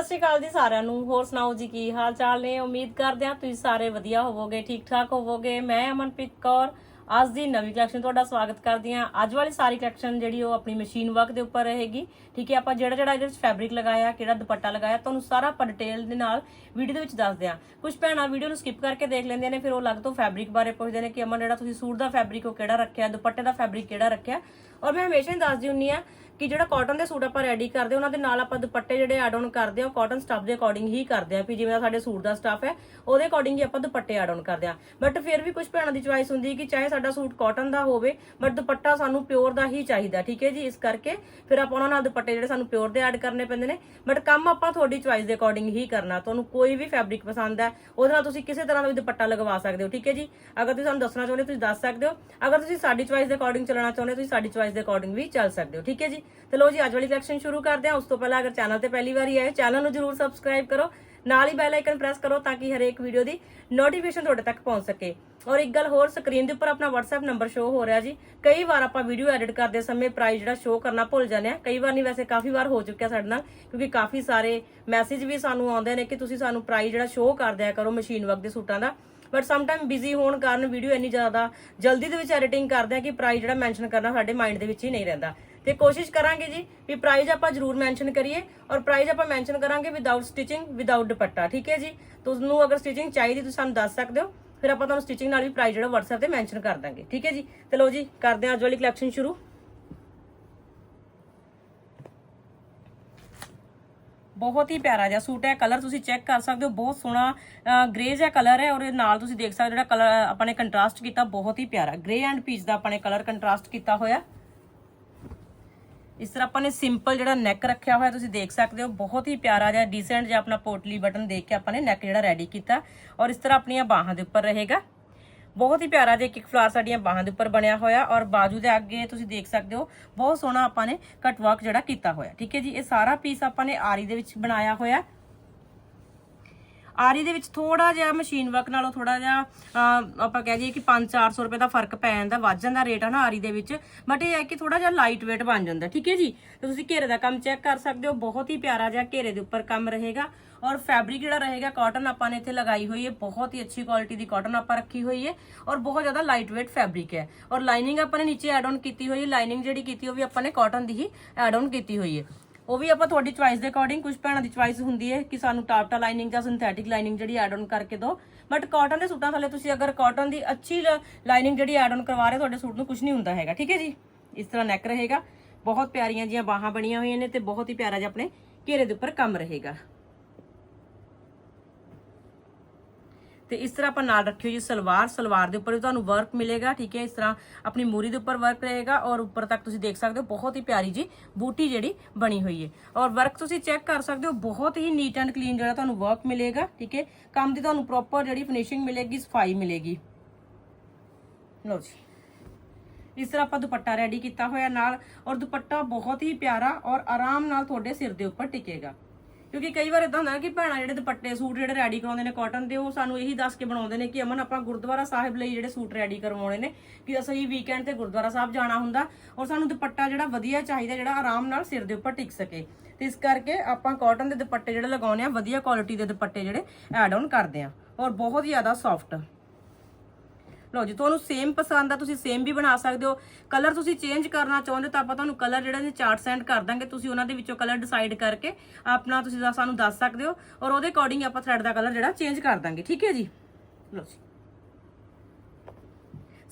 ਸਤਿ ਸ਼੍ਰੀ ਅਕਾਲ ਜੀ ਸਾਰਿਆਂ ਨੂੰ। ਹੋਰ ਸੁਣਾਓ ਜੀ, ਕੀ ਹਾਲ ਚਾਲ ਨੇ? ਉਮੀਦ ਕਰਦੇ ਹਾਂ ਤੁਸੀਂ ਸਾਰੇ ਵਧੀਆ ਹੋਵੋਗੇ, ਠੀਕ ਠਾਕ ਹੋਵੋਗੇ। ਮੈਂ ਅਮਨਪ੍ਰੀਤ ਕੌਰ, ਅੱਜ ਦੀ ਨਵੀਂ ਕਲੈਕਸ਼ਨ ਤੁਹਾਡਾ ਸਵਾਗਤ ਕਰਦੀ ਹਾਂ। ਅੱਜ ਵਾਲੀ ਸਾਰੀ ਕਲੈਕਸ਼ਨ ਜਿਹੜੀ ਉਹ ਆਪਣੀ ਮਸ਼ੀਨ ਵਰਕ ਦੇ ਉੱਪਰ ਰਹੇਗੀ। ਠੀਕ ਹੈ, ਆਪਾਂ ਜਿਹੜਾ ਜਿਹੜਾ ਇਹਦੇ ਵਿੱਚ ਫੈਬਰਿਕ ਲਗਾਇਆ, ਕਿਹੜਾ ਦੁਪੱਟਾ ਲਗਾਇਆ, ਤੁਹਾਨੂੰ ਸਾਰਾ ਆਪਾਂ ਡਿਟੇਲ ਦੇ ਨਾਲ ਵੀਡੀਓ ਦੇ ਵਿੱਚ ਦੱਸਦੇ ਹਾਂ। ਕੁਝ ਭੈਣਾਂ ਵੀਡੀਓ ਨੂੰ ਸਕਿਪ ਕਰਕੇ ਦੇਖ ਲੈਂਦੀਆਂ ਨੇ, ਫਿਰ ਉਹ ਅਲੱਗ ਤੋਂ ਫੈਬਰਿਕ ਬਾਰੇ ਪੁੱਛਦੇ ਨੇ ਕਿ ਅਮਨ, ਜਿਹੜਾ ਤੁਸੀਂ ਸੂਟ ਦਾ ਫੈਬਰਿਕ ਉਹ ਕਿਹੜਾ ਰੱਖਿਆ, ਦੁਪੱਟੇ ਦਾ ਫੈਬਰਿਕ ਕਿਹੜਾ ਰੱਖਿਆ? ਔਰ ਮੈਂ ਹਮੇਸ਼ਾ ਹੀ ਦੱਸਦੀ ਹੁੰਨੀ ਆ ਕਿ ਜਿਹੜਾ ਕਾਟਨ ਦੇ ਸੂਟ ਆਪਾਂ ਰੈਡੀ ਕਰਦੇ, ਉਹਨਾਂ ਦੇ ਨਾਲ ਆਪਾਂ ਦੁਪੱਟੇ ਜਿਹੜੇ ਐਡ ਆਨ ਕਰਦੇ ਆ, ਉਹ ਕਾਟਨ ਸਟਫ ਦੇ ਅਕੋਰਡਿੰਗ ਹੀ ਕਰਦੇ ਆ, ਵੀ ਜਿਵੇਂ ਸਾਡੇ ਸੂਟ ਦਾ ਸਟਫ ਹੈ, ਉਹਦੇ ਅਕੋਰਡਿੰਗ ਹੀ ਆਪਾਂ ਦੁਪੱਟੇ ਐਡ ਆਨ ਕਰਦੇ ਆ। ਬਟ ਫਿਰ ਵੀ ਕੁਝ ਭੈਣਾਂ ਦੀ ਚੁਆਇਸ ਹੁੰਦੀ ਕਿ ਚਾਹੇ ਸਾਡਾ ਸੂਟ ਕਾਟਨ ਦਾ ਹੋਵੇ ਬਟ ਦੁਪੱਟਾ ਸਾਨੂੰ ਪਿਓਰ ਦਾ ਹੀ ਚਾਹੀਦਾ, ਠੀਕ ਹੈ ਜੀ? ਇਸ ਕਰਕੇ ਫਿਰ ਆਪਾਂ ਉਹਨਾਂ ਨਾਲ ਦੁਪੱਟੇ ਜਿਹੜੇ ਸਾਨੂੰ ਪਿਓਰ ਦੇ ਐਡ ਕਰਨੇ ਪੈਂਦੇ ਨੇ। ਬਟ ਕੰਮ ਆਪਾਂ ਤੁਹਾਡੀ ਚੁਆਇਸ ਦੇ ਅਕੋਰਡਿੰਗ ਹੀ ਕਰਨਾ, ਤੁਹਾਨੂੰ ਕੋਈ ਵੀ ਫੈਬਰਿਕ ਪਸੰਦ ਹੈ, ਉਹਦੇ ਨਾਲ ਤੁਸੀਂ ਕਿਸੇ ਤਰ੍ਹਾਂ ਦਾ ਵੀ ਦੁਪੱਟਾ ਲਗਵਾ ਸਕਦੇ ਹੋ, ਠੀਕ ਹੈ ਜੀ? ਅਗਰ ਤੁਸੀਂ ਸਾਨੂੰ ਦੱਸਣਾ ਚਾਹੁੰਦੇ ਹੋ, ਤੁਸੀਂ ਦੱਸ ਸਕਦੇ ਹੋ। ਅਗਰ ਤੁਸੀਂ ਸਾਡੀ ਚੁਆਇਸ ਦੇ ਅਕੋਰਡਿੰਗ ਚੱਲਣਾ ਚਾਹੁੰਦੇ ਹੋ, ਤੁਸੀਂ ਸਾਡੀ ਚੁਆਇਸ ਦੇ ਅਕੋਰਡਿੰਗ ਵੀ ਚੱਲ ਸਕਦੇ ਹੋ, ਠੀਕ ਹੈ ਜੀ? ਤੇ ਲੋ ਜੀ, ਅੱਜ ਵਾਲੀ ਕਲੈਕਸ਼ਨ ਸ਼ੁਰੂ ਕਰਦੇ ਹਾਂ। ਉਸ ਤੋਂ ਪਹਿਲਾਂ ਅਗਰ ਚੈਨਲ ਤੇ ਪਹਿਲੀ ਵਾਰੀ ਆਏ ਚੈਨਲ ਨੂੰ ਜਰੂਰ ਸਬਸਕ੍ਰਾਈਬ ਕਰੋ। ਨਾਲ ਹੀ ਬੈਲ ਆਈਕਨ ਪ੍ਰੈਸ ਕਰੋ ਤਾਂ ਕਿ ਹਰੇਕ ਵੀਡੀਓ ਦੀ ਨੋਟੀਫਿਕੇਸ਼ਨ ਤੁਹਾਡੇ ਤੱਕ ਪਹੁੰਚ ਸਕੇ। ਔਰ ਇੱਕ ਗੱਲ ਹੋਰ ਸਕਰੀਨ ਦੇ ਉੱਪਰ ਆਪਣਾ WhatsApp ਨੰਬਰ ਸ਼ੋ ਹੋ ਰਿਹਾ ਜੀ। ਕਈ ਵਾਰ ਆਪਾਂ ਵੀਡੀਓ ਐਡਿਟ ਕਰਦੇ ਸਮੇਂ ਪ੍ਰਾਈਸ ਜਿਹੜਾ ਸ਼ੋ ਕਰਨਾ ਭੁੱਲ ਜਾਂਦੇ ਆ ਕਈ ਵਾਰ ਨਹੀਂ, ਵੈਸੇ ਕਾਫੀ ਵਾਰ ਹੋ ਚੁੱਕਿਆ ਸਾਡੇ ਨਾਲ, ਕਿਉਂਕਿ ਕਾਫੀ ਸਾਰੇ ਮੈਸੇਜ ਵੀ ਸਾਨੂੰ ਆਉਂਦੇ ਨੇ ਕਿ ਤੁਸੀਂ ਸਾਨੂੰ ਪ੍ਰਾਈਸ ਜਿਹੜਾ ਸ਼ੋ ਕਰ ਦਿਆ ਕਰੋ ਮਸ਼ੀਨ ਵਰਕ ਦੇ ਸੂਟਾਂ ਦਾ। ਬਟ ਸਮ ਟਾਈਮ ਬਿਜ਼ੀ ਹੋਣ ਕਾਰਨ ਵੀਡੀਓ ਇੰਨੀ ਜ਼ਿਆਦਾ ਜਲਦੀ ਦੇ ਵਿੱਚ ਐਡੀਟਿੰਗ ਕਰਦੇ ਆ ਕਿ ਪ੍ਰਾਈਸ ਜਿਹੜਾ ਮੈਂਸ਼ਨ ਕਰਨਾ ਸਾਡੇ ਮਾਈਂਡ ਦੇ ਵਿੱਚ ਹੀ ਨਹੀਂ ਰਹਿੰਦਾ। ਤੇ ਕੋਸ਼ਿਸ਼ ਕਰਾਂਗੇ ਜੀ ਵੀ ਪ੍ਰਾਈਸ ਆਪਾਂ ਜਰੂਰ ਮੈਂਸ਼ਨ ਕਰੀਏ ਔਰ ਪ੍ਰਾਈਸ ਆਪਾਂ ਮੈਂਸ਼ਨ ਕਰਾਂਗੇ ਵਿਦਆਊਟ ਸਟਿਚਿੰਗ ਵਿਦਆਊਟ ਦੁਪੱਟਾ, ਠੀਕ ਹੈ ਜੀ? ਤੁਹਾਨੂੰ ਅਗਰ ਸਟਿਚਿੰਗ ਚਾਹੀਦੀ ਤੁਸੀਂ ਸਾਨੂੰ ਦੱਸ ਸਕਦੇ ਹੋ, ਫਿਰ ਆਪਾਂ ਤੁਹਾਨੂੰ ਸਟਿਚਿੰਗ ਨਾਲ ਵੀ ਪ੍ਰਾਈਸ ਜਿਹੜਾ WhatsApp ਤੇ ਮੈਂਸ਼ਨ ਕਰ ਦਾਂਗੇ, ਠੀਕ ਹੈ ਜੀ? ਤੇ ਲਓ ਜੀ, ਕਰਦੇ ਹਾਂ ਅੱਜ ਵਾਲੀ ਕਲੈਕਸ਼ਨ ਸ਼ੁਰੂ। ਬਹੁਤ ਹੀ ਪਿਆਰਾ ਜਿਹਾ ਸੂਟ ਹੈ ਕਲਰ ਤੁਸੀਂ ਚੈੱਕ ਕਰ ਸਕਦੇ ਹੋ, ਬਹੁਤ ਸੋਹਣਾ ਗ੍ਰੇ ਜਿਹਾ ਕਲਰ ਹੈ ਔਰ ਇਹ ਨਾਲ ਤੁਸੀਂ ਦੇਖ ਸਕਦੇ ਹੋ ਜਿਹੜਾ ਕਲਰ ਆਪਾਂ ਨੇ ਕੰਟਰਾਸਟ ਕੀਤਾ, ਬਹੁਤ ਹੀ ਪਿਆਰਾ ਗ੍ਰੇ ਐਂਡ ਪੀਚ ਦਾ ਆਪਾਂ ਨੇ ਕਲਰ ਕੰਟਰਾਸਟ ਕੀਤਾ ਹੋਇਆ। ਇਸ ਤਰ੍ਹਾਂ ਆਪਾਂ ਨੇ ਸਿੰਪਲ ਜਿਹੜਾ ਨੈਕ ਰੱਖਿਆ ਹੋਇਆ, ਤੁਸੀਂ ਦੇਖ ਸਕਦੇ ਹੋ, ਬਹੁਤ ਹੀ ਪਿਆਰਾ ਜਿਹਾ ਡੀਸੈਂਟ ਜਿਹਾ ਆਪਣਾ ਪੋਟਲੀ ਬਟਨ ਦੇਖ ਕੇ ਆਪਾਂ ਨੇ ਨੈਕ ਜਿਹੜਾ ਰੈਡੀ ਕੀਤਾ ਔਰ ਇਸ ਤਰ੍ਹਾਂ ਆਪਣੀਆਂ ਬਾਹਾਂ ਦੇ ਉੱਪਰ ਰਹੇਗਾ। ਬਹੁਤ ਹੀ ਪਿਆਰਾ ਜਿਹਾ ਕਿਕ ਫਲਾਰ ਸਾਡੀਆਂ ਬਾਹਾਂ ਦੇ ਉੱਪਰ ਬਣਿਆ ਹੋਇਆ ਔਰ ਬਾਜੂ ਦੇ ਅੱਗੇ ਤੁਸੀਂ ਦੇਖ ਸਕਦੇ ਹੋ, ਬਹੁਤ ਸੋਹਣਾ ਆਪਾਂ ਨੇ ਕਟ ਵਰਕ ਜਿਹੜਾ ਕੀਤਾ ਹੋਇਆ। ਠੀਕ ਹੈ ਜੀ, ਇਹ ਸਾਰਾ ਪੀਸ ਆਪਾਂ ਨੇ ਆਰੀ ਦੇ ਵਿੱਚ ਬਣਾਇਆ ਹੋਇਆ। ਆਰੀ ਦੇ ਵਿੱਚ ਥੋੜਾ ਜਿਹਾ ਮਸ਼ੀਨ ਵਰਕ ਨਾਲੋਂ ਥੋੜਾ ਜਿਹਾ ਆਪਾਂ ਕਹਿ ਦਈਏ ਕਿ 5-400 ਰੁਪਏ ਦਾ ਫ਼ਰਕ ਪੈ ਜਾਂਦਾ, ਵੱਧ ਜਾਂਦਾ ਰੇਟ ਹੈ ਨਾ ਆਰੀ ਦੇ ਵਿੱਚ। ਬਟ ਇਹ ਹੈ ਕਿ ਥੋੜਾ ਜਿਹਾ ਲਾਈਟ weight ਬਣ ਜਾਂਦਾ, ਠੀਕ ਹੈ ਜੀ? ਤੇ ਤੁਸੀਂ ਘੇਰੇ ਦਾ ਕੰਮ ਚੈੱਕ ਕਰ ਸਕਦੇ ਹੋ, ਬਹੁਤ ਹੀ ਪਿਆਰਾ ਜਿਹਾ ਘੇਰੇ ਦੇ ਉੱਪਰ ਕੰਮ ਰਹੇਗਾ। ਔਰ ਫੈਬਰਿਕ ਜਿਹੜਾ ਰਹੇਗਾ ਕਾਟਨ ਆਪਾਂ ਨੇ ਇੱਥੇ ਲਗਾਈ ਹੋਈ ਹੈ, ਬਹੁਤ ਹੀ ਅੱਛੀ ਕੁਆਲਿਟੀ ਦੀ ਕਾਟਨ ਆਪਾਂ ਰੱਖੀ ਹੋਈ ਹੈ ਔਰ ਬਹੁਤ ਜ਼ਿਆਦਾ ਲਾਈਟ weight ਫੈਬਰਿਕ ਹੈ। ਔਰ ਲਾਈਨਿੰਗ ਆਪਾਂ ਨੇ ਨੀਚੇ ਐਡ ਆਨ ਕੀਤੀ ਹੋਈ ਹੈ ਲਾਈਨਿੰਗ ਜਿਹੜੀ ਕੀਤੀ ਉਹ ਵੀ ਆਪਾਂ ਨੇ cotton the he add on ਕੀਤੀ ਹੋਈ ਹੈ। ਉਹ ਵੀ ਆਪਾਂ ਤੁਹਾਡੀ ਚੁਆਇਸ ਦੇ ਅਕੋਰਡਿੰਗ ਕੁਝ ਭੈਣਾਂ ਦੀ ਚੁਆਇਸ ਹੁੰਦੀ ਹੈ ਕਿ ਸਾਨੂੰ ਟਾਪਟਾ ਲਾਈਨਿੰਗ ਜਾਂ ਸਿੰਥੈਟਿਕ ਲਾਈਨਿੰਗ ਜਿਹੜੀ ਐਡ ਆਨ ਕਰਕੇ ਦਿਓ। ਬਟ ਕਾਟਨ ਦੇ ਸੂਟਾਂ ਥੱਲੇ ਤੁਸੀਂ ਅਗਰ ਕਾਟਨ ਦੀ ਅੱਛੀ ਲਾਈਨਿੰਗ ਜਿਹੜੀ ਐਡ ਆਨ ਕਰਵਾ ਰਹੇ ਹੋ, ਤੁਹਾਡੇ ਸੂਟ ਨੂੰ ਕੁਝ ਨਹੀਂ ਹੁੰਦਾ ਹੈਗਾ ਠੀਕ ਹੈ ਜੀ? ਇਸ ਤਰ੍ਹਾਂ ਨੈਕ ਰਹੇਗਾ ਬਹੁਤ ਪਿਆਰੀਆਂ ਜੀਆਂ ਬਾਹਾਂ ਬਣੀਆਂ ਹੋਈਆਂ ਨੇ ਤੇ ਬਹੁਤ ਹੀ ਪਿਆਰਾ ਜਿਹਾ ਆਪਣੇ ਘੇਰੇ ਦੇ ਉੱਪਰ ਕੰਮ ਰਹੇਗਾ। ਤੇ ਇਸ ਤਰ੍ਹਾਂ ਆਪਾਂ ਨਾਲ ਰੱਖਿਓ ਜੀ ਸਲਵਾਰ ਸਲਵਾਰ ਦੇ ਉੱਪਰ ਵੀ ਤੁਹਾਨੂੰ ਵਰਕ ਮਿਲੇਗਾ, ਠੀਕ ਹੈ? ਇਸ ਤਰ੍ਹਾਂ ਆਪਣੀ ਮੂਰੀ ਦੇ ਉੱਪਰ ਵਰਕ ਰਹੇਗਾ ਔਰ ਉੱਪਰ ਤੱਕ ਤੁਸੀਂ ਦੇਖ ਸਕਦੇ ਹੋ, ਬਹੁਤ ਹੀ ਪਿਆਰੀ ਜੀ ਬੂਟੀ ਜਿਹੜੀ ਬਣੀ ਹੋਈ ਹੈ। ਔਰ ਵਰਕ ਤੁਸੀਂ ਚੈੱਕ ਕਰ ਸਕਦੇ ਹੋ, ਬਹੁਤ ਹੀ ਨੀਟ ਐਂਡ ਕਲੀਨ ਜਿਹੜਾ ਤੁਹਾਨੂੰ ਵਰਕ ਮਿਲੇਗਾ, ਠੀਕ ਹੈ? ਕੰਮ ਦੀ ਤੁਹਾਨੂੰ ਪ੍ਰੋਪਰ ਜਿਹੜੀ ਫਿਨਿਸ਼ਿੰਗ ਮਿਲੇਗੀ, ਸਫ਼ਾਈ ਮਿਲੇਗੀ। ਲਓ ਜੀ। ਇਸ ਤਰ੍ਹਾਂ ਆਪਾਂ ਦੁਪੱਟਾ ਰੈਡੀ ਕੀਤਾ ਹੋਇਆ ਨਾਲ ਔਰ ਦੁਪੱਟਾ ਬਹੁਤ ਹੀ ਪਿਆਰਾ ਔਰ ਆਰਾਮ ਨਾਲ ਤੁਹਾਡੇ ਸਿਰ ਦੇ ਉੱਪਰ ਟਿਕੇਗਾ। ਕਿਉਂਕਿ ਕਈ ਵਾਰ ਇਦਾਂ ਹੁੰਦਾ ਕਿ ਭੈਣਾਂ ਜਿਹੜੇ ਦੁਪੱਟੇ, ਸੂਟ ਜਿਹੜੇ ਰੈਡੀ ਕਰਾਉਂਦੇ ਨੇ ਕਾਟਨ ਦੇ, ਉਹ ਸਾਨੂੰ ਇਹੀ ਦੱਸ ਕੇ ਬਣਾਉਂਦੇ ਨੇ ਕਿ ਅਮਨ, ਆਪਾਂ ਗੁਰਦੁਆਰਾ ਸਾਹਿਬ ਲਈ ਜਿਹੜੇ ਸੂਟ ਰੈਡੀ ਕਰਵਾਉਣੇ ਨੇ, ਕਿ ਅਸੀਂ ਵੀਕਐਂਡ ਤੇ ਗੁਰਦੁਆਰਾ ਸਾਹਿਬ ਜਾਣਾ ਹੁੰਦਾ ਔਰ ਸਾਨੂੰ ਦੁਪੱਟਾ ਜਿਹੜਾ ਵਧੀਆ ਚਾਹੀਦਾ, ਜਿਹੜਾ ਆਰਾਮ ਨਾਲ ਸਿਰ ਦੇ ਉੱਪਰ ਟਿਕ ਸਕੇ। ਤੇ ਇਸ ਕਰਕੇ ਆਪਾਂ ਕਾਟਨ ਦੇ ਦੁਪੱਟੇ ਜਿਹੜੇ ਲਗਾਉਣੇ ਆ ਵਧੀਆ ਕੁਆਲਿਟੀ ਦੇ ਦੁਪੱਟੇ ਜਿਹੜੇ ਐਡ ਆਨ ਕਰਦੇ ਆ ਔਰ ਬਹੁਤ ਹੀ ਜ਼ਿਆਦਾ ਸੌਫਟ ਲਓ ਜੀ, ਤੁਹਾਨੂੰ ਸੇਮ ਪਸੰਦ ਆ, ਤੁਸੀਂ ਸੇਮ ਵੀ ਬਣਾ ਸਕਦੇ ਹੋ। ਕਲਰ ਤੁਸੀਂ ਚੇਂਜ ਕਰਨਾ ਚਾਹੁੰਦੇ ਤਾਂ ਆਪਾਂ ਤੁਹਾਨੂੰ ਕਲਰ ਜਿਹੜਾ ਨੇ ਚਾਰਟ ਸੈਂਡ ਕਰ ਦਾਂਗੇ। ਤੁਸੀਂ ਉਹਨਾਂ ਦੇ ਵਿੱਚੋਂ ਕਲਰ ਡਿਸਾਈਡ ਕਰਕੇ ਆਪਣਾ ਤੁਸੀਂ ਦਾ- ਸਾਨੂੰ ਦੱਸ ਸਕਦੇ ਹੋ ਔਰ ਉਹਦੇ ਅਕੋਰਡਿੰਗ ਆਪਾਂ ਥ੍ਰੈਡ ਦਾ ਕਲਰ ਜਿਹੜਾ ਚੇਂਜ ਕਰ ਦਾਂਗੇ, ਠੀਕ ਹੈ ਜੀ? ਲਓ ਜੀ।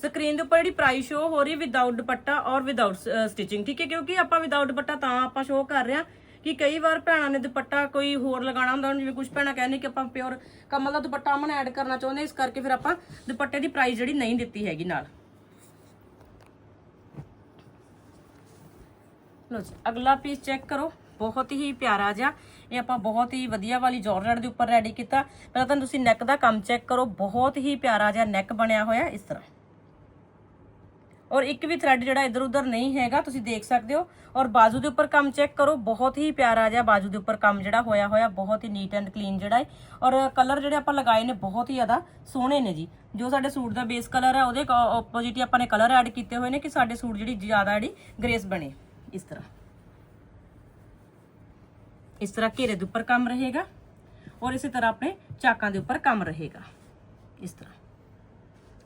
ਸਕਰੀਨ ਦੇ ਉੱਪਰ ਜਿਹੜੀ ਪ੍ਰਾਈਸ ਸ਼ੋ ਹੋ ਰਹੀ ਵਿਦਆਊਟ ਦੁਪੱਟਾ ਔਰ ਵਿਦਆਊਟ ਸਟਿਚਿੰਗ ਠੀਕ ਹੈ? ਕਿਉਂਕਿ ਆਪਾਂ ਵਿਦਆਊਟ ਦੁਪੱਟਾ ਤਾਂ ਆਪਾਂ ਸ਼ੋ ਕਰ ਰਹੇ ਹਾਂ। ਕਿ ਕਈ ਵਾਰ ਭੈਣਾਂ ਨੇ ਦੁਪੱਟਾ ਕੋਈ ਹੋਰ ਲਗਾਉਣਾ ਹੁੰਦਾ, ਜਿਵੇਂ ਕੁਝ ਭੈਣਾਂ ਕਹਿੰਦੇ ਕਿ ਆਪਾਂ ਪਿਓਰ ਕਮਲ ਦਾ ਦੁਪੱਟਾ ਅਮਨ ਐਡ ਕਰਨਾ ਚਾਹੁੰਦੇ, ਇਸ ਕਰਕੇ ਫਿਰ ਆਪਾਂ ਦੁਪੱਟੇ ਦੀ ਪ੍ਰਾਈਸ ਜਿਹੜੀ ਨਹੀਂ ਦਿੱਤੀ ਹੈਗੀ ਨਾਲ। ਲੋ ਜੀ, ਅਗਲਾ ਪੀਸ ਚੈੱਕ ਕਰੋ, ਬਹੁਤ ਹੀ ਪਿਆਰਾ ਜਿਹਾ, ਇਹ ਆਪਾਂ ਬਹੁਤ ਹੀ ਵਧੀਆ ਵਾਲੀ ਜਾਰਜਟ ਦੇ ਉੱਪਰ ਰੈਡੀ ਕੀਤਾ। ਪਹਿਲਾਂ ਤਾਂ ਤੁਸੀਂ ਨੈਕ ਦਾ ਕੰਮ ਚੈੱਕ ਕਰੋ, ਬਹੁਤ ਹੀ ਪਿਆਰਾ ਜਿਹਾ ਨੈਕ ਬਣਿਆ ਹੋਇਆ, ਇਸ ਤਰ੍ਹਾਂ। ਔਰ ਇੱਕ ਵੀ ਥ੍ਰੈਡ ਜਿਹੜਾ ਇਧਰ ਉਧਰ ਨਹੀਂ ਹੈਗਾ, ਤੁਸੀਂ ਦੇਖ ਸਕਦੇ ਹੋ। ਔਰ ਬਾਜੂ ਦੇ ਉੱਪਰ ਕੰਮ ਚੈੱਕ ਕਰੋ, ਬਹੁਤ ਹੀ ਪਿਆਰਾ ਜਿਹਾ ਬਾਜੂ ਦੇ ਉੱਪਰ ਕੰਮ ਜਿਹੜਾ ਹੋਇਆ ਹੋਇਆ, ਬਹੁਤ ਹੀ ਨੀਟ ਐਂਡ ਕਲੀਨ ਜਿਹੜਾ ਹੈ। ਔਰ ਕਲਰ ਜਿਹੜੇ ਆਪਾਂ ਲਗਾਏ ਨੇ, ਬਹੁਤ ਹੀ ਜ਼ਿਆਦਾ ਸੋਹਣੇ ਨੇ ਜੀ। ਜੋ ਸਾਡੇ ਸੂਟ ਦਾ ਬੇਸ ਕਲਰ ਹੈ, ਉਹਦੇ ਆਪੋਜ਼ਿਟ ਹੀ ਆਪਾਂ ਨੇ ਕਲਰ ਐਡ ਕੀਤੇ ਹੋਏ ਨੇ ਕਿ ਸਾਡੇ ਸੂਟ ਜਿਹੜੀ ਜ਼ਿਆਦਾ ਜਿਹੜੀ ਗ੍ਰੇਸ ਬਣੇ। ਇਸ ਤਰ੍ਹਾਂ। ਇਸ ਤਰ੍ਹਾਂ ਘੇਰੇ ਦੇ ਉੱਪਰ ਕੰਮ ਰਹੇਗਾ। ਔਰ ਇਸੇ ਤਰ੍ਹਾਂ ਆਪਣੇ ਚਾਕਾਂ ਦੇ ਉੱਪਰ ਕੰਮ ਰਹੇਗਾ। ਇਸ ਤਰ੍ਹਾਂ।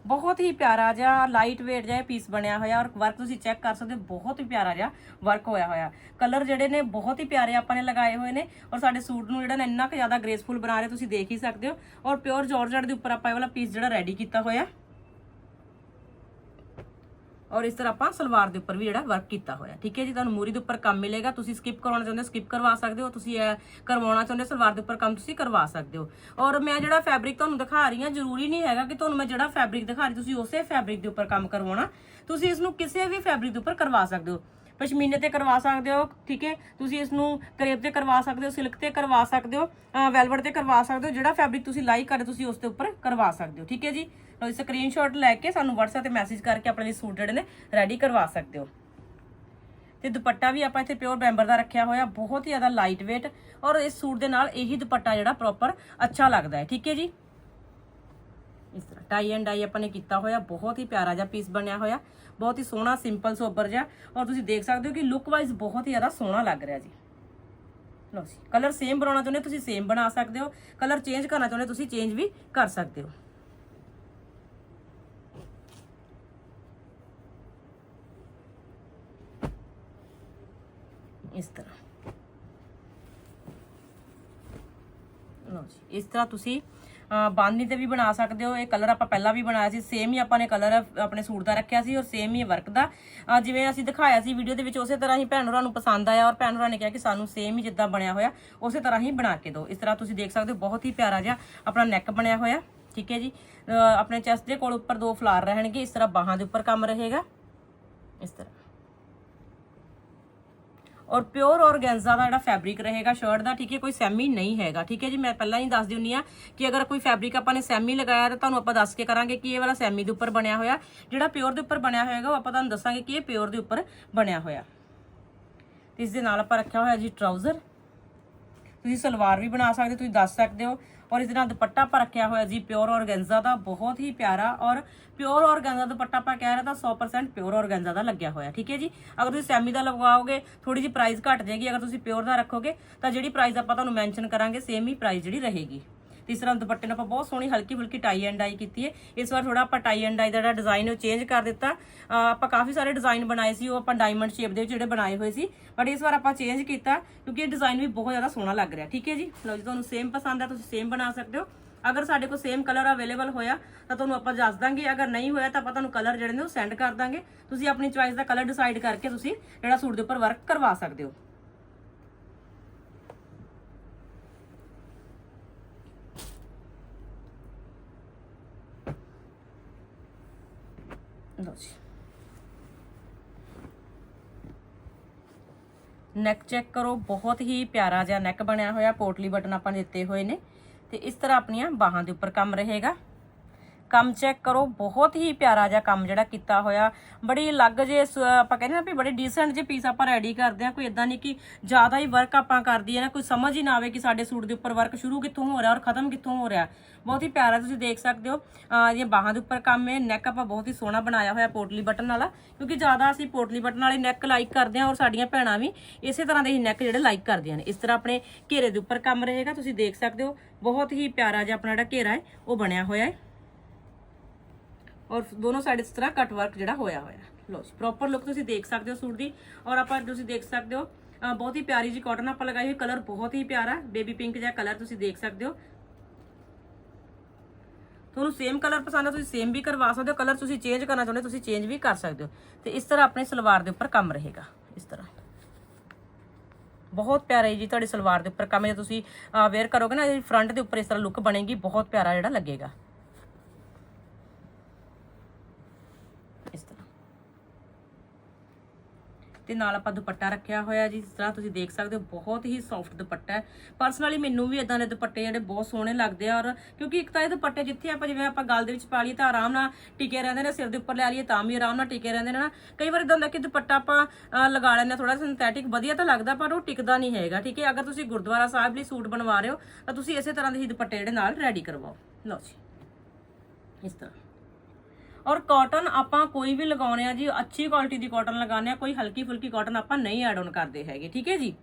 ਬਹੁਤ ਹੀ ਪਿਆਰਾ ਜਿਹਾ ਲਾਈਟ weight ਜਿਹਾ ਪੀਸ ਬਣਿਆ ਹੋਇਆ ਔਰ ਵਰਕ ਤੁਸੀਂ ਚੈੱਕ ਕਰ ਸਕਦੇ ਹੋ, ਬਹੁਤ ਹੀ ਪਿਆਰਾ ਜਿਹਾ ਵਰਕ ਹੋਇਆ ਹੋਇਆ। ਕਲਰ ਜਿਹੜੇ ਨੇ ਬਹੁਤ ਹੀ ਪਿਆਰੇ ਆਪਾਂ ਨੇ ਲਗਾਏ ਹੋਏ ਨੇ ਔਰ ਸਾਡੇ ਸੂਟ ਨੂੰ ਜਿਹੜਾ ਨਾ ਇੰਨਾ ਕੁ ਜ਼ਿਆਦਾ ਗ੍ਰੇਸਫੁਲ ਬਣਾ ਰਹੇ ਤੁਸੀਂ ਦੇਖ ਹੀ ਸਕਦੇ ਹੋ। ਔਰ ਪਿਓਰ ਜਾਰਜਟ ਦੇ ਉੱਪਰ ਆਪਾਂ ਇਹ ਵਾਲਾ ਪੀਸ ਜਿਹੜਾ ਰੈਡੀ ਕੀਤਾ ਹੋਇਆ। ਔਰ ਇਸ ਤਰ੍ਹਾਂ ਆਪਾਂ ਸਲਵਾਰ ਦੇ ਉੱਪਰ ਵੀ ਜਿਹੜਾ ਵਰਕ ਕੀਤਾ ਹੋਇਆ। ਠੀਕ ਹੈ ਜੀ? ਤੁਹਾਨੂੰ ਮੂਰੀ ਦੇ ਉੱਪਰ ਕੰਮ ਮਿਲੇਗਾ, ਤੁਸੀਂ ਸਕਿਪ ਕਰਵਾਉਣਾ ਚਾਹੁੰਦੇ ਹੋ ਸਕਿਪ ਕਰਵਾ ਸਕਦੇ ਹੋ। ਤੁਸੀਂ ਇਹ ਕਰਵਾਉਣਾ ਚਾਹੁੰਦੇ ਹੋ, ਸਲਵਾਰ ਦੇ ਉੱਪਰ ਕੰਮ ਤੁਸੀਂ ਕਰਵਾ ਸਕਦੇ ਹੋ। ਔਰ ਮੈਂ ਜਿਹੜਾ ਫੈਬਰਿਕ ਤੁਹਾਨੂੰ ਦਿਖਾ ਰਹੀ ਹਾਂ, ਜ਼ਰੂਰੀ ਨਹੀਂ ਹੈਗਾ ਕਿ ਤੁਹਾਨੂੰ ਮੈਂ ਜਿਹੜਾ ਫੈਬਰਿਕ ਦਿਖਾ ਰਹੀ, ਤੁਸੀਂ ਉਸੇ ਫੈਬਰਿਕ ਦੇ ਉੱਪਰ ਕੰਮ ਕਰਵਾਉਣਾ। ਤੁਸੀਂ ਇਸ ਨੂੰ ਕਿਸੇ ਵੀ ਫੈਬਰਿਕ ਦੇ ਉੱਪਰ ਕਰਵਾ ਸਕਦੇ ਹੋ। ਪਸ਼ਮੀਨੇ ਤੇ ਕਰਵਾ ਸਕਦੇ ਹੋ, ਠੀਕ ਹੈ? ਤੁਸੀਂ ਇਸ ਨੂੰ ਕਰੇਪ ਤੇ ਕਰਵਾ ਸਕਦੇ ਹੋ, ਸਿਲਕ ਤੇ ਕਰਵਾ ਸਕਦੇ ਹੋ ਵੈਲਵਟ ਤੇ ਕਰਵਾ ਸਕਦੇ ਹੋ। ਜਿਹੜਾ ਫੈਬਰਿਕ ਤੁਸੀਂ ਲਾਈਕ ਕਰਦੇ ਤੁਸੀਂ ਉਸ ਦੇ ਉੱਪਰ ਕਰਵਾ ਸਕਦੇ ਹੋ। ਠੀਕ ਹੈ ਜੀ? ਲਓ ਸਕਰੀਨਸ਼ਾਟ ਲੈ ਕੇ ਸਾਨੂੰ WhatsApp ਤੇ ਮੈਸੇਜ ਕਰਕੇ ਆਪਣੇ ਲਈ ਸੂਟ ਜਿਹੜੇ ਨੇ ਰੈਡੀ ਕਰਵਾ ਸਕਦੇ ਹੋ। ਤੇ ਦੁਪੱਟਾ ਵੀ ਆਪਾਂ ਇੱਥੇ ਪਿਓਰ ਬੈਂਬਰ ਦਾ ਰੱਖਿਆ ਹੋਇਆ, ਬਹੁਤ ਹੀ ਜ਼ਿਆਦਾ ਲਾਈਟ weight ਔਰ ਇਸ ਸੂਟ ਦੇ ਨਾਲ ਇਹੀ ਦੁਪੱਟਾ ਜਿਹੜਾ ਪ੍ਰੋਪਰ ਅੱਛਾ ਲੱਗਦਾ ਹੈ। ਠੀਕ ਹੈ ਜੀ? ਇਸ ਤਰ੍ਹਾਂ ਟਾਈ ਐਂਡ ਡਾਈ ਆਪਾਂ ਨੇ ਕੀਤਾ ਹੋਇਆ, ਬਹੁਤ ਹੀ ਪਿਆਰਾ ਜਿਹਾ ਪੀਸ ਬਣਿਆ ਹੋਇਆ, ਬਹੁਤ ਹੀ ਸੋਹਣਾ ਸਿੰਪਲ ਸੋਬਰ ਜਿਹਾ ਔਰ ਤੁਸੀਂ ਦੇਖ ਸਕਦੇ ਹੋ ਕਿ ਲੁੱਕ ਵਾਈਜ਼ ਬਹੁਤ ਹੀ ਜ਼ਿਆਦਾ ਸੋਹਣਾ ਲੱਗ ਰਿਹਾ ਜੀ। ਲਓ ਜੀ ਕਲਰ ਸੇਮ ਬਣਾਉਣਾ ਚਾਹੁੰਦੇ ਤੁਸੀਂ ਸੇਮ ਬਣਾ ਸਕਦੇ ਹੋ ਕਲਰ ਚੇਂਜ ਕਰਨਾ ਚਾਹੁੰਦੇ ਹੋ, ਤੁਸੀਂ ਚੇਂਜ ਵੀ ਕਰ ਸਕਦੇ ਹੋ। ਇਸ ਤਰ੍ਹਾਂ। ਲਓ ਜੀ ਇਸ ਤਰ੍ਹਾਂ ਤੁਸੀਂ ਅਹ, ਬਾਂਦਨੀ ਤੇ ਵੀ ਬਣਾ ਸਕਦੇ ਹੋ। ਇਹ ਕਲਰ ਆਪਾਂ ਪਹਿਲਾਂ ਵੀ ਬਣਾਇਆ ਸੀ ਸੇਮ ਹੀ ਆਪਾਂ ਨੇ ਕਲਰ ਆਪਣੇ ਸੂਟ ਦਾ ਰੱਖਿਆ ਸੀ ਔਰ ਸੇਮ ਹੀ ਵਰਕ ਦਾ। ਜਿਵੇਂ ਅਸੀਂ ਦਿਖਾਇਆ ਸੀ ਵੀਡੀਓ ਦੇ ਵਿੱਚ ਉਸੇ ਤਰ੍ਹਾਂ ਹੀ ਭੈਣ ਹੋਰਾਂ ਨੂੰ ਪਸੰਦ ਆਇਆ ਔਰ ਭੈਣ ਹੋਰਾਂ ਨੇ ਕਿਹਾ ਕਿ ਸਾਨੂੰ ਸੇਮ ਹੀ ਜਿੱਦਾਂ ਬਣਿਆ ਹੋਇਆ ਉਸੇ ਤਰ੍ਹਾਂ ਹੀ ਬਣਾ ਕੇ ਦਿਓ। ਇਸ ਤਰ੍ਹਾਂ ਤੁਸੀਂ ਦੇਖ ਸਕਦੇ ਹੋ ਬਹੁਤ ਹੀ ਪਿਆਰਾ ਜਿਹਾ ਆਪਣਾ ਨੈਕ ਬਣਿਆ ਹੋਇਆ। ਠੀਕ ਹੈ ਜੀ? ਆਪਣੇ ਚੈਸਟ ਦੇ ਕੋਲ ਉੱਪਰ ਦੋ ਫਲਾਰ ਰਹਿਣਗੇ ਇਸ ਤਰ੍ਹਾਂ ਬਾਹਾਂ ਦੇ ਉੱਪਰ ਕੰਮ ਰਹੇਗਾ। ਇਸ ਤਰ੍ਹਾਂ। ਔਰ ਪਿਓਰ ਔਰਗੈਂਜ਼ਾ ਦਾ ਜਿਹੜਾ ਫੈਬਰਿਕ ਰਹੇਗਾ ਸ਼ਰਟ ਦਾ, ਠੀਕ ਹੈ, ਕੋਈ ਸੈਮੀ ਨਹੀਂ ਹੈਗਾ। ਠੀਕ ਹੈ ਜੀ, ਮੈਂ ਪਹਿਲਾਂ ਹੀ ਦੱਸ ਦਿੰਨੀ ਆ ਕਿ ਅਗਰ ਕੋਈ ਫੈਬਰਿਕ ਆਪਾਂ ਨੇ ਸੈਮੀ ਲਗਾਇਆ, ਤਾਂ ਤੁਹਾਨੂੰ ਆਪਾਂ ਦੱਸ ਕੇ ਕਰਾਂਗੇ ਕਿ ਇਹ ਵਾਲਾ ਸੈਮੀ ਦੇ ਉੱਪਰ ਬਣਿਆ ਹੋਇਆ। ਜਿਹੜਾ ਪਿਓਰ ਦੇ ਉੱਪਰ ਬਣਿਆ ਹੋਏਗਾ ਉਹ ਆਪਾਂ ਤੁਹਾਨੂੰ ਦੱਸਾਂਗੇ ਕਿ ਇਹ ਪਿਓਰ ਦੇ ਉੱਪਰ ਬਣਿਆ ਹੋਇਆ। ਤੇ ਇਸ ਦੇ ਨਾਲ ਆਪਾਂ ਰੱਖਿਆ ਹੋਇਆ ਜੀ ਟਰਾਊਜ਼ਰ ਤੁਸੀਂ ਸਲਵਾਰ ਵੀ ਬਣਾ ਸਕਦੇ ਹੋ, ਤੁਸੀਂ ਦੱਸ ਸਕਦੇ ਹੋ। ਔਰ ਇਸ ਦੇ ਨਾਲ ਦੁਪੱਟਾ ਆਪਾਂ ਰੱਖਿਆ ਹੋਇਆ ਜੀ ਪਿਓਰ ਔਰਗੈਂਜ਼ਾ ਦਾ ਬਹੁਤ ਹੀ ਪਿਆਰਾ। ਔਰ ਪਿਓਰ ਔਰਗੈਂਜ਼ਾ ਦੁਪੱਟਾ ਆਪਾਂ ਕਹਿ ਰਹੇ ਤਾਂ 100% ਪਿਓਰ ਔਰਗੈਂਜ਼ਾ ਦਾ ਲੱਗਿਆ ਹੋਇਆ ਠੀਕ ਹੈ ਜੀ? ਅਗਰ ਤੁਸੀਂ ਸੈਮੀ ਦਾ ਲਗਵਾਓਗੇ ਥੋੜੀ ਜਿਹੀ ਪ੍ਰਾਈਸ ਘਟ ਜਾਏਗੀ। ਅਗਰ ਤੁਸੀਂ ਪਿਓਰ ਦਾ ਰੱਖੋਗੇ ਤਾਂ ਜਿਹੜੀ ਪ੍ਰਾਈਸ ਆਪਾਂ ਤੁਹਾਨੂੰ ਮੈਂਸ਼ਨ ਕਰਾਂਗੇ ਸੇਮ ਹੀ ਪ੍ਰਾਈਸ ਜਿਹੜੀ ਰਹੇਗੀ। ਤੀਸਰਾ ਦੁਪੱਟੇ ਨੂੰ ਆਪਾਂ ਬਹੁਤ ਸੋਹਣੀ ਹਲਕੀ ਫੁਲਕੀ ਟਾਈ ਐਂਡ ਡਾਈ ਕੀਤੀ ਹੈ। ਇਸ ਵਾਰ ਥੋੜਾ ਆਪਾਂ ਟਾਈ ਐਂਡ ਡਾਈ ਦਾ ਜਿਹੜਾ ਡਿਜ਼ਾਈਨ ਉਹ ਚੇਂਜ ਕਰ ਦਿੱਤਾ। ਆਪਾਂ ਕਾਫੀ ਸਾਰੇ ਡਿਜ਼ਾਈਨ ਬਣਾਏ ਸੀ, ਉਹ ਆਪਾਂ ਡਾਇਮੰਡ ਸ਼ੇਪ ਦੇ ਵਿੱਚ ਜਿਹੜੇ ਬਣਾਏ ਹੋਏ ਸੀ। ਬਟ ਇਸ ਵਾਰ ਆਪਾਂ ਚੇਂਜ ਕੀਤਾ, ਕਿਉਂਕਿ ਇਹ ਡਿਜ਼ਾਈਨ ਵੀ ਬਹੁਤ ਜ਼ਿਆਦਾ ਸੋਹਣਾ ਲੱਗ ਰਿਹਾ। ਠੀਕ ਹੈ ਜੀ? ਲਓ ਜੀ, ਤੁਹਾਨੂੰ ਸੇਮ ਪਸੰਦ ਹੈ ਤੁਸੀਂ ਸੇਮ ਬਣਾ ਸਕਦੇ ਹੋ। ਅਗਰ ਸਾਡੇ ਕੋਲ ਸੇਮ ਕਲਰ ਅਵੇਲੇਬਲ ਹੋਇਆ, ਤਾਂ ਤੁਹਾਨੂੰ ਆਪਾਂ ਦੱਸ ਦਾਂਗੇ। ਅਗਰ ਨਹੀਂ ਹੋਇਆ, ਤਾਂ ਆਪਾਂ ਤੁਹਾਨੂੰ ਕਲਰ ਜਿਹੜੇ ਨੇ ਉਹ ਸੈਂਡ ਕਰ ਦਾਂਗੇ। ਤੁਸੀਂ ਆਪਣੀ ਚੁਆਇਸ ਦਾ ਕਲਰ ਡਿਸਾਈਡ ਕਰਕੇ ਤੁਸੀਂ ਜਿਹੜਾ ਸੂਟ ਦੇ ਉੱਪਰ ਵਰਕ ਕਰਵਾ ਸਕਦੇ ਹੋ। ਲਓ ਜੀ ਨੈਕ ਚੈੱਕ ਕਰੋ, ਬਹੁਤ ਹੀ ਪਿਆਰਾ ਜਿਹਾ ਨੈਕ ਬਣਿਆ ਹੋਇਆ, ਪੋਟਲੀ ਬਟਨ ਆਪਾਂ ਦਿੱਤੇ ਹੋਏ ਨੇ। ਤੇ ਇਸ ਤਰ੍ਹਾਂ ਆਪਣੀਆਂ ਬਾਹਾਂ ਦੇ ਉੱਪਰ ਕੰਮ ਰਹੇਗਾ। ਕੰਮ ਚੈੱਕ ਕਰੋ, ਬਹੁਤ ਹੀ ਪਿਆਰਾ ਜਿਹਾ ਕੰਮ ਜਿਹੜਾ ਕੀਤਾ ਹੋਇਆ। ਬੜੀ ਅਲੱਗ ਜੇ ਸ- ਆਪਾਂ ਕਹਿੰਦੇ ਨਾ ਵੀ ਬੜੇ ਡੀਸੈਂਟ ਜੇ ਪੀਸ ਆਪਾਂ ਰੈਡੀ ਕਰਦੇ ਆ ਕੋਈ ਇਦਾਂ ਨਹੀਂ ਕਿ ਜ਼ਿਆਦਾ ਹੀ ਵਰਕ ਆਪਾਂ ਕਰਦੀ ਹੈ ਨਾ, ਕੋਈ ਸਮਝ ਹੀ ਨਾ ਆਵੇ ਕਿ ਸਾਡੇ ਸੂਟ ਦੇ ਉੱਪਰ ਵਰਕ ਸ਼ੁਰੂ ਕਿੱਥੋਂ ਹੋ ਰਿਹਾ ਔਰ ਖਤਮ ਕਿੱਥੋਂ ਹੋ ਰਿਹਾ। ਬਹੁਤ ਹੀ ਪਿਆਰਾ ਤੁਸੀਂ ਦੇਖ ਸਕਦੇ ਹੋ। ਅਹ, ਇਹ ਬਾਹਾਂ ਦੇ ਉੱਪਰ ਕੰਮ ਹੈ ਨੈਕ ਆਪਾਂ ਬਹੁਤ ਹੀ ਸੋਹਣਾ ਬਣਾਇਆ ਹੋਇਆ ਪੋਟਲੀ ਬਟਨ ਵਾਲਾ, ਕਿਉਂਕਿ ਜ਼ਿਆਦਾ ਅਸੀਂ ਪੋਟਲੀ ਬਟਨ ਵਾਲੇ ਨੈਕ ਲਾਈਕ ਕਰਦੇ ਹਾਂ ਔਰ ਸਾਡੀਆਂ ਭੈਣਾਂ ਵੀ ਇਸੇ ਤਰ੍ਹਾਂ ਦੇ ਹੀ ਨੈਕ ਜਿਹੜੇ ਲਾਈਕ ਕਰਦੀਆਂ ਨੇ। ਇਸ ਤਰ੍ਹਾਂ ਆਪਣੇ ਘੇਰੇ ਦੇ ਉੱਪਰ ਕੰਮ ਰਹੇਗਾ, ਤੁਸੀਂ ਦੇਖ ਸਕਦੇ ਹੋ। ਬਹੁਤ ਹੀ ਪਿਆਰਾ ਜਿਹਾ ਆਪਣਾ ਜਿਹੜਾ ਘੇਰਾ ਹੈ, ਉਹ ਬਣਿਆ ਹੋਇਆ ਹੈ। ਔਰ ਦੋਨੋਂ ਸਾਈਡ ਇਸ ਤਰ੍ਹਾਂ ਕਟ ਵਰਕ ਜਿਹੜਾ ਹੋਇਆ ਹੋਇਆ। ਲੋ ਪ੍ਰੋਪਰ ਲੁੱਕ ਤੁਸੀਂ ਦੇਖ ਸਕਦੇ ਹੋ ਸੂਟ ਦੀ। ਔਰ ਆਪਾਂ ਤੁਸੀਂ ਦੇਖ ਸਕਦੇ ਹੋ ਬਹੁਤ ਹੀ ਪਿਆਰੀ ਜੀ ਕਾਟਨ ਆਪਾਂ ਲਗਾਈ ਹੋਈ ਕਲਰ ਬਹੁਤ ਹੀ ਪਿਆਰਾ ਬੇਬੀ ਪਿੰਕ ਜਿਹਾ ਕਲਰ ਤੁਸੀਂ ਦੇਖ ਸਕਦੇ ਹੋ। ਤੁਹਾਨੂੰ ਸੇਮ ਕਲਰ ਪਸੰਦ ਆ ਤੁਸੀਂ ਸੇਮ ਵੀ ਕਰਵਾ ਸਕਦੇ ਹੋ ਕਲਰ ਤੁਸੀਂ ਚੇਂਜ ਕਰਨਾ ਚਾਹੁੰਦੇ ਹੋ, ਤੁਸੀਂ ਚੇਂਜ ਵੀ ਕਰ ਸਕਦੇ ਹੋ। ਤੇ ਇਸ ਤਰ੍ਹਾਂ ਆਪਣੇ ਸਲਵਾਰ ਦੇ ਉੱਪਰ ਕੰਮ ਰਹੇਗਾ ਇਸ ਤਰ੍ਹਾਂ। ਬਹੁਤ ਪਿਆਰਾ ਹੈ ਜੀ ਤੁਹਾਡੀ ਸਲਵਾਰ ਦੇ ਉੱਪਰ ਕੰਮ ਜੇ ਤੁਸੀਂ ਵੇਅਰ ਕਰੋਗੇ ਨਾ ਇਹ ਫਰੰਟ ਦੇ ਉੱਪਰ ਇਸ ਤਰ੍ਹਾਂ ਲੁੱਕ ਬਣੇਗੀ ਬਹੁਤ ਪਿਆਰਾ ਜਿਹੜਾ ਲੱਗੇਗਾ ਇਸ ਤਰ੍ਹਾਂ ਤੇ ਨਾਲ ਆਪਾਂ ਦੁਪੱਟਾ ਰੱਖਿਆ ਹੋਇਆ ਜੀ, ਜਿਸ ਤਰ੍ਹਾਂ ਤੁਸੀਂ ਦੇਖ ਸਕਦੇ ਹੋ, ਬਹੁਤ ਹੀ ਸੌਫਟ ਦੁਪੱਟਾ ਹੈ। ਪਰਸਨਲੀ ਮੈਨੂੰ ਵੀ ਇਦਾਂ ਦੇ ਦੁਪੱਟੇ ਜਿਹੜੇ ਬਹੁਤ ਸੋਹਣੇ ਲੱਗਦੇ ਆ ਔਰ ਕਿਉਂਕਿ ਇੱਕ ਤਾਂ ਇਹ ਦੁਪੱਟੇ ਜਿੱਥੇ ਆਪਾਂ ਜਿਵੇਂ ਆਪਾਂ ਗਲ ਦੇ ਵਿੱਚ ਪਾ ਲਈਏ ਤਾਂ ਆਰਾਮ ਨਾਲ ਟਿਕੇ ਰਹਿੰਦੇ ਨੇ, ਸਿਰ ਦੇ ਉੱਪਰ ਲੈ ਲਈਏ ਤਾਂ ਵੀ ਆਰਾਮ ਨਾਲ ਟਿਕੇ ਰਹਿੰਦੇ ਨੇ ਨਾ। ਕਈ ਵਾਰ ਇਦਾਂ ਹੁੰਦਾ ਕਿ ਦੁਪੱਟਾ ਆਪਾਂ ਲਗਾ ਲੈਂਦੇ ਥੋੜਾ ਸਿੰਥੈਟਿਕ ਵਧੀਆ ਤਾਂ ਲੱਗਦਾ ਪਰ ਉਹ ਟਿਕਦਾ ਨਹੀਂ ਹੈਗਾ, ਠੀਕ ਹੈ? ਅਗਰ ਤੁਸੀਂ ਗੁਰਦੁਆਰਾ ਸਾਹਿਬ ਲਈ ਸੂਟ ਬਣਵਾ ਰਹੇ ਹੋ, ਤਾਂ ਤੁਸੀਂ ਇਸੇ ਤਰ੍ਹਾਂ ਦੇ ਹੀ ਦੁਪੱਟੇ ਜਿਹੜੇ ਨਾਲ ਰੈਡੀ ਕਰਵਾਓ। ਲਓ ਜੀ। ਇਸ ਤਰ੍ਹਾਂ। ਔਰ ਕਾਟਨ ਆਪਾਂ ਕੋਈ ਵੀ ਲਗਾਉਨੇ ਆ ਜੀ, ਅੱਛੀ ਕੁਆਲਿਟੀ ਦੀ ਕਾਟਨ ਲਗਾਉਨੇ ਆ, ਕੋਈ ਹਲਕੀ ਫੁਲਕੀ ਕਾਟਨ ਆਪਾਂ ਨਹੀਂ ਐਡ ਆਨ ਕਰਦੇ ਹੈਗੇ, ਠੀਕ ਹੈ ਜੀ?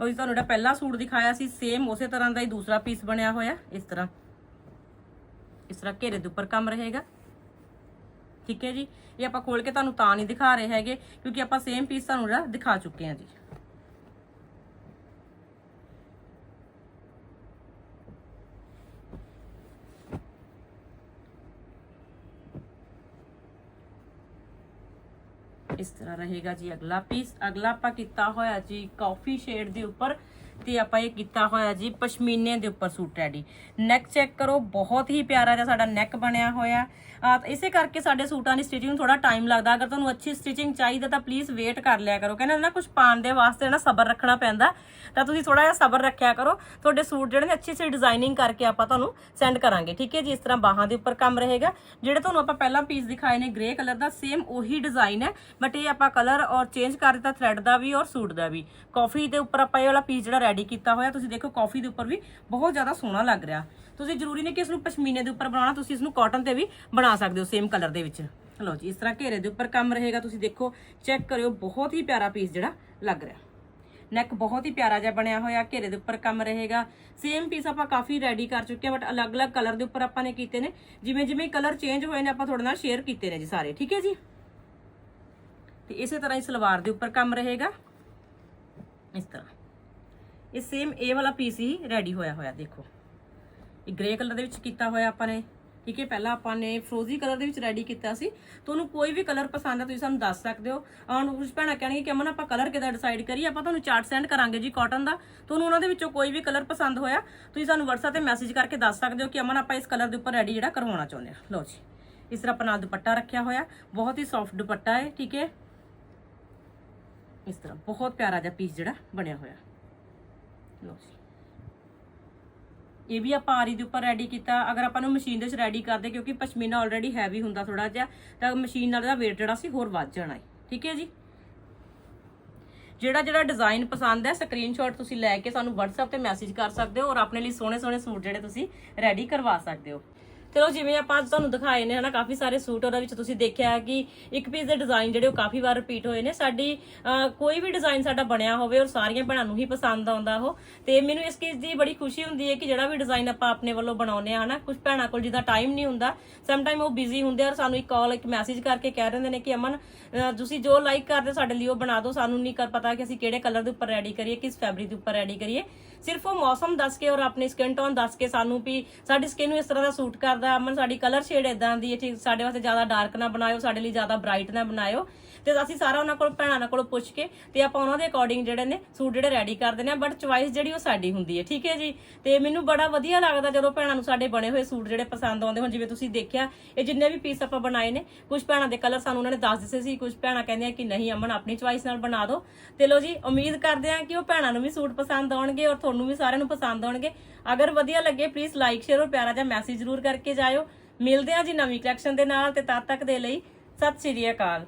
ਉਹ ਜੀ, ਤੁਹਾਨੂੰ ਜਿਹੜਾ ਪਹਿਲਾ ਸੂਟ ਦਿਖਾਇਆ ਸੀ ਸੇਮ ਉਸੇ ਤਰ੍ਹਾਂ ਦਾ ਹੀ ਦੂਸਰਾ ਪੀਸ ਬਣਿਆ ਹੋਇਆ, ਇਸ ਤਰ੍ਹਾਂ। ਇਸ ਤਰ੍ਹਾਂ ਘੇਰੇ ਦੇ ਉੱਪਰ ਕੰਮ ਰਹੇਗਾ। ਠੀਕ ਹੈ ਜੀ? ਇਹ ਆਪਾਂ ਖੋਲ ਕੇ ਤੁਹਾਨੂੰ ਤਾਂ ਨਹੀਂ ਦਿਖਾ ਰਹੇ ਹੈਗੇ, ਕਿਉਂਕਿ ਆਪਾਂ ਸੇਮ ਪੀਸ ਤੁਹਾਨੂੰ ਜਿਹੜਾ ਦਿਖਾ ਚੁੱਕੇ ਹਾਂ ਜੀ। ਇਸ ਤਰ੍ਹਾਂ ਰਹੇਗਾ ਜੀ ਅਗਲਾ ਪੀਸ ਅਗਲਾ ਆਪਾਂ ਕੀਤਾ ਹੋਇਆ ਜੀ ਕਾਫੀ ਸ਼ੇਡ ਦੇ ਉੱਪਰ। ਤੇ ਆਪਾਂ ਇਹ ਕੀਤਾ ਹੋਇਆ ਜੀ ਪਸ਼ਮੀਨੇ ਦੇ ਉੱਪਰ ਸੂਟ ਰੈਡੀ ਨੈਕ ਚੈੱਕ ਕਰੋ, ਬਹੁਤ ਹੀ ਪਿਆਰਾ ਜਿਹਾ ਸਾਡਾ ਨੈਕ ਬਣਿਆ ਹੋਇਆ। ਆ, ਇਸੇ ਕਰਕੇ ਸਾਡੇ ਸੂਟਾਂ ਦੀ ਸਟਿਚਿੰਗ ਨੂੰ ਥੋੜਾ ਟਾਈਮ ਲੱਗਦਾ। ਅਗਰ ਤੁਹਾਨੂੰ ਅੱਛੀ ਸਟਿਚਿੰਗ ਚਾਹੀਦਾ ਤਾਂ ਪਲੀਜ਼ ਵੇਟ ਕਰ ਲਿਆ ਕਰੋ। ਕਹਿੰਦੇ ਨਾ ਕੁਝ ਪਾਉਣ ਦੇ ਵਾਸਤੇ ਨਾ ਸਬਰ ਰੱਖਣਾ ਪੈਂਦਾ। ਤਾਂ ਤੁਸੀਂ ਥੋੜਾ ਜਿਹਾ ਸਬਰ ਰੱਖਿਆ ਕਰੋ। ਤੁਹਾਡੇ ਸੂਟ ਜਿਹੜੇ ਨੇ ਅੱਛੀ ਅੱਛੀ ਡਿਜ਼ਾਈਨਿੰਗ ਕਰਕੇ ਆਪਾਂ ਤੁਹਾਨੂੰ ਸੈਂਡ ਕਰਾਂਗੇ। ਠੀਕ ਹੈ ਜੀ? ਇਸ ਤਰ੍ਹਾਂ ਬਾਹਾਂ ਦੇ ਉੱਪਰ ਕੰਮ ਰਹੇਗਾ। ਜਿਹੜੇ ਤੁਹਾਨੂੰ ਆਪਾਂ ਪਹਿਲਾਂ ਪੀਸ ਦਿਖਾਏ ਨੇ ਗ੍ਰੇ ਕਲਰ ਦਾ ਸੇਮ ਉਹੀ ਡਿਜ਼ਾਈਨ ਹੈ। ਬਟ ਇਹ ਆਪਾਂ ਕਲਰ ਔਰ ਚੇਂਜ ਕਰ ਦਿੱਤਾ ਥ੍ਰੈਡ ਦਾ ਵੀ ਔਰ ਸੂਟ ਦਾ ਵੀ। ਕਾਫੀ ਦੇ ਉੱਪਰ ਆਪਾਂ ਇਹ ਵਾਲਾ ਪੀਸ ਜਿਹੜਾ ਰੈਡੀ ਕੀਤਾ ਹੋਇਆ, ਤੁਸੀਂ ਦੇਖੋ ਕਾਫੀ ਦੇ ਉੱਪਰ ਵੀ ਬਹੁਤ ਜ਼ਿਆਦਾ ਸੋਹਣਾ ਲੱਗ ਰਿਹਾ। ਤੁਸੀਂ ਜ਼ਰੂਰੀ ਨਹੀਂ ਕਿ ਇਸ ਨੂੰ ਪਸ਼ਮੀਨੇ ਦੇ ਉੱਪਰ ਬਣਾਉਣਾ, ਤੁਸੀਂ ਇਸ ਨੂੰ ਕਾਟਨ ਤੇ ਵੀ ਬਣਾ ਸਕਦੇ ਹੋ ਸੇਮ ਕਲਰ ਦੇ ਵਿੱਚ। ਲਓ ਜੀ, ਇਸ ਤਰ੍ਹਾਂ ਘੇਰੇ ਦੇ ਉੱਪਰ ਕੰਮ ਰਹੇਗਾ, ਤੁਸੀਂ ਦੇਖੋ ਚੈੱਕ ਕਰਿਓ, ਬਹੁਤ ਹੀ ਪਿਆਰਾ ਪੀਸ ਜਿਹੜਾ ਲੱਗ ਰਿਹਾ। ਨੈਕ ਬਹੁਤ ਹੀ ਪਿਆਰਾ ਜਿਹਾ ਬਣਿਆ ਹੋਇਆ, ਘੇਰੇ ਦੇ ਉੱਪਰ ਕੰਮ ਰਹੇਗਾ। ਸੇਮ ਪੀਸ ਆਪਾਂ ਕਾਫੀ ਰੈਡੀ ਕਰ ਚੁੱਕੇ ਹਾਂ ਬਟ ਅਲੱਗ-ਅਲੱਗ ਕਲਰ ਦੇ ਉੱਪਰ ਆਪਾਂ ਨੇ ਕੀਤੇ ਨੇ। ਜਿਵੇਂ ਜਿਵੇਂ ਕਲਰ ਚੇਂਜ ਹੋਏ ਨੇ, ਆਪਾਂ ਤੁਹਾਡੇ ਨਾਲ ਸ਼ੇਅਰ ਕੀਤੇ ਨੇ ਜੀ ਸਾਰੇ, ਠੀਕ ਹੈ ਜੀ? ਤੇ ਇਸੇ ਤਰ੍ਹਾਂ ਹੀ ਸਲਵਾਰ ਦੇ ਉੱਪਰ ਕੰਮ ਰਹੇਗਾ। ਇਸ ਤਰ੍ਹਾਂ। ਇਹ ਸੇਮ ਇਹ ਵਾਲਾ ਪੀਸ ਹੀ ਰੈਡੀ ਹੋਇਆ ਹੋਇਆ, ਦੇਖੋ। ਇਹ ਗ੍ਰੇ ਕਲਰ ਦੇ ਵਿੱਚ ਕੀਤਾ ਹੋਇਆ ਆਪਾਂ ਨੇ, ਠੀਕ ਹੈ? ਪਹਿਲਾਂ ਆਪਾਂ ਨੇ ਫਰੋਜ਼ੀ ਕਲਰ ਦੇ ਵਿੱਚ ਰੈਡੀ ਕੀਤਾ ਸੀ। ਤੁਹਾਨੂੰ ਕੋਈ ਵੀ ਕਲਰ ਪਸੰਦ ਹੈ ਤੁਸੀਂ ਸਾਨੂੰ ਦੱਸ ਸਕਦੇ ਹੋ। ਆਉਣ ਕੁਝ ਭੈਣਾਂ ਕਹਿਣਗੇ ਕਿ ਅਮਨ, ਆਪਾਂ ਕਲਰ ਕਿਦਾਂ ਡਿਸਾਈਡ ਕਰੀਏ? ਆਪਾਂ ਤੁਹਾਨੂੰ ਚਾਰਟ ਸੈਂਡ ਕਰਾਂਗੇ ਜੀ ਕਾਟਨ ਦਾ। ਤੁਹਾਨੂੰ ਉਹਨਾਂ ਦੇ ਵਿੱਚੋਂ ਕੋਈ ਵੀ ਕਲਰ ਪਸੰਦ ਹੋਇਆ, ਤੁਸੀਂ ਸਾਨੂੰ WhatsApp ਤੇ ਮੈਸੇਜ ਕਰਕੇ ਦੱਸ ਸਕਦੇ ਹੋ ਕਿ ਅਮਨ, ਆਪਾਂ ਇਸ ਕਲਰ ਦੇ ਉੱਪਰ ਰੈਡੀ ਜਿਹੜਾ ਕਰਵਾਉਣਾ ਚਾਹੁੰਦੇ ਹਾਂ। ਲਓ ਜੀ। ਇਸ ਤਰ੍ਹਾਂ ਆਪਾਂ ਨਾਲ ਦੁਪੱਟਾ ਰੱਖਿਆ ਹੋਇਆ। ਬਹੁਤ ਹੀ ਸੌਫਟ ਦੁਪੱਟਾ ਹੈ, ਠੀਕ ਹੈ? ਇਸ ਤਰ੍ਹਾਂ, ਬਹੁਤ ਪਿਆਰਾ ਜਿਹਾ ਪੀਸ ਜਿਹੜਾ ਬਣਿਆ ਹੋਇਆ। ਲਓ ਇਹ ਵੀ ਆਪਾਂ ਆਰੀ ਦੇ ਉੱਪਰ ਰੈਡੀ ਕੀਤਾ। ਅਗਰ ਆਪਾਂ ਨੂੰ ਮਸ਼ੀਨ ਦੇ ਵਿੱਚ ਰੈਡੀ ਕਰਦੇ, ਕਿਉਂਕਿ ਪਸ਼ਮੀਨਾ ਆਲਰੇਡੀ ਹੈਵੀ ਹੁੰਦਾ ਥੋੜਾ ਜਿਹਾ, ਤਾਂ ਮਸ਼ੀਨ ਨਾਲ ਦਾ weight ਜਿਹੜਾ ਸੀ ਹੋਰ ਵੱਧ ਜਾਣਾ ਹੈ। ਠੀਕ ਹੈ ਜੀ? ਜਿਹੜਾ ਜਿਹੜਾ ਡਿਜ਼ਾਈਨ ਪਸੰਦ ਹੈ ਸਕਰੀਨਸ਼ਾਟ ਤੁਸੀਂ ਲੈ ਕੇ ਸਾਨੂੰ WhatsApp ਤੇ ਮੈਸੇਜ ਕਰ ਸਕਦੇ ਹੋ ਔਰ ਆਪਣੇ ਲਈ ਸੋਹਣੇ ਸੋਹਣੇ ਸੂਟ ਜਿਹੜੇ ਤੁਸੀਂ ਰੈਡੀ ਕਰਵਾ ਸਕਦੇ ਹੋ। ਚਲੋ ਜਿਵੇਂ ਆਪਾਂ ਅੱਜ ਤੁਹਾਨੂੰ ਦਿਖਾਏ ਨੇ ਹਨਾ, ਕਾਫੀ ਸਾਰੇ ਸੂਟ ਉਹਦੇ ਵਿੱਚ ਤੁਸੀਂ ਦੇਖਿਆ ਕਿ ਇੱਕ ਪੀਸ ਦੇ ਡਿਜ਼ਾਈਨ ਜਿਹੜੇ ਉਹ ਕਾਫੀ ਵਾਰ ਰਿਪੀਟ ਹੋਏ ਨੇ। ਸਾਡੀ ਕੋਈ ਵੀ ਡਿਜ਼ਾਈਨ ਸਾਡਾ ਬਣਿਆ ਹੋਵੇ ਔਰ ਸਾਰੀਆਂ ਭੈਣਾਂ ਨੂੰ ਹੀ ਪਸੰਦ ਆਉਂਦਾ ਉਹ, ਤੇ ਮੈਨੂੰ ਇਸ ਚੀਜ਼ ਦੀ ਬੜੀ ਖੁਸ਼ੀ ਹੁੰਦੀ ਹੈ ਕਿ ਜਿਹੜਾ ਵੀ ਡਿਜ਼ਾਈਨ ਆਪਾਂ ਆਪਣੇ ਵੱਲੋਂ ਬਣਾਉਂਦੇ ਆ ਹਨਾ ਕੁਝ ਭੈਣਾਂ ਕੋਲ ਜਿਹਦਾ ਟਾਈਮ ਨਹੀਂ ਹੁੰਦਾ ਸਮ ਟਾਈਮ ਉਹ ਬਿਜ਼ੀ ਹੁੰਦੇ ਔਰ ਸਾਨੂੰ ਇੱਕ ਕਾਲ ਇੱਕ ਮੈਸੇਜ ਕਰਕੇ ਕਹਿ ਦਿੰਦੇ ਨੇ ਕਿ ਅਮਨ ਤੁਸੀਂ ਜੋ ਲਾਈਕ ਕਰਦੇ ਹੋ ਸਾਡੇ ਲਈ ਉਹ ਬਣਾ ਦਿਓ, ਸਾਨੂੰ ਨਹੀਂ ਕਰ ਪਤਾ ਕਿ ਅਸੀਂ ਕਿਹੜੇ ਕਲਰ ਦੇ ਉੱਪਰ ਰੈਡੀ ਕਰੀਏ, ਕਿਸ ਫੈਬਰਿਕ ਦੇ ਉੱਪਰ ਰੈਡੀ ਕਰੀਏ। ਸਿਰਫ ਉਹ ਮੌਸਮ ਦੱਸ ਕੇ ਔਰ ਆਪਣੀ ਸਕਿਨ ਟੋਨ ਦੱਸ ਕੇ ਸਾਨੂੰ ਵੀ ਸਾਡੀ ਸਕਿਨ ਨੂੰ ਇਸ ਤਰ੍ਹਾਂ ਦਾ ਸੂਟ ਕਰਦਾ, ਅਮਨ, ਸਾਡੀ ਕਲਰ ਸ਼ੇਡ ਇਦਾਂ ਦੀ ਹੈ, ਠੀਕ, ਸਾਡੇ ਵਾਸਤੇ ਜ਼ਿਆਦਾ ਡਾਰਕ ਨਾ ਬਣਾਇਓ, ਸਾਡੇ ਲਈ ਜ਼ਿਆਦਾ ਬ੍ਰਾਈਟ ਨਾ ਬਣਾਇਓ। ਤੇ ਅਸੀਂ ਸਾਰਾ ਉਹਨਾਂ ਕੋਲ, ਭੈਣਾਂ ਕੋਲ ਪੁੱਛ ਕੇ ਤੇ ਆਪਾਂ ਉਹਨਾਂ ਦੇ ਅਕੋਰਡਿੰਗ ਜਿਹੜੇ ਨੇ ਸੂਟ ਜਿਹੜੇ ਰੈਡੀ ਕਰ ਦਿੰਦੇ ਨੇ ਬਟ ਚੁਆਇਸ ਜਿਹੜੀ ਉਹ ਸਾਡੀ ਹੁੰਦੀ ਹੈ, ਠੀਕ ਹੈ ਜੀ? ਤੇ ਮੈਨੂੰ ਬੜਾ ਵਧੀਆ ਲੱਗਦਾ ਜਦੋਂ ਭੈਣਾਂ ਨੂੰ ਸਾਡੇ ਬਣੇ ਹੋਏ ਸੂਟ ਜਿਹੜੇ ਪਸੰਦ ਆਉਂਦੇ ਹੁਣ, ਜਿਵੇਂ ਤੁਸੀਂ ਦੇਖਿਆ, ਇਹ ਜਿੰਨੇ ਵੀ ਪੀਸ ਆਪਾਂ ਬਣਾਏ ਨੇ, ਕੁਝ ਭੈਣਾਂ ਦੇ ਕਲਰ ਸਾਨੂੰ ਉਹਨਾਂ ਨੇ ਦੱਸ ਦਿੱਤੇ ਸੀ, ਕੁਝ ਭੈਣਾਂ ਕਹਿੰਦੀਆਂ ਕਿ ਨਹੀਂ ਅਮਨ, ਆਪਣੀ ਚੁਆਇਸ ਨਾਲ ਬਣਾ ਦਿਓ। ਤੇ ਲੋ ਜੀ, ਉਮੀਦ ਕਰਦੇ ਹਾਂ ਕਿ ਉਹ ਭੈਣਾਂ ਨੂੰ ਵੀ ਸੂਟ ਪਸੰਦ ਆਉਣਗੇ ਔਰ ਤੁਹਾਨੂੰ ਵੀ ਸਾਰਿਆਂ ਨੂੰ ਪਸੰਦ ਆਉਣਗੇ। ਅਗਰ ਵਧੀਆ ਲੱਗੇ ਪਲੀਜ਼ ਲਾਈਕ ਸ਼ੇਅਰ ਔਰ ਪਿਆਰਾ ਜਿਹਾ ਮੈਸੇਜ ਜ਼ਰੂਰ ਕਰਕੇ ਜਾਇਓ। ਮਿਲਦੇ ਹਾਂ ਜੀ ਨਵੀਂ ਕਲੈਕਸ਼ਨ ਦੇ ਨਾਲ ਤੇ ਤਦ ਤੱਕ ਦੇ ਲਈ ਸਤਿ ਸ਼੍ਰੀ ਅਕਾਲ।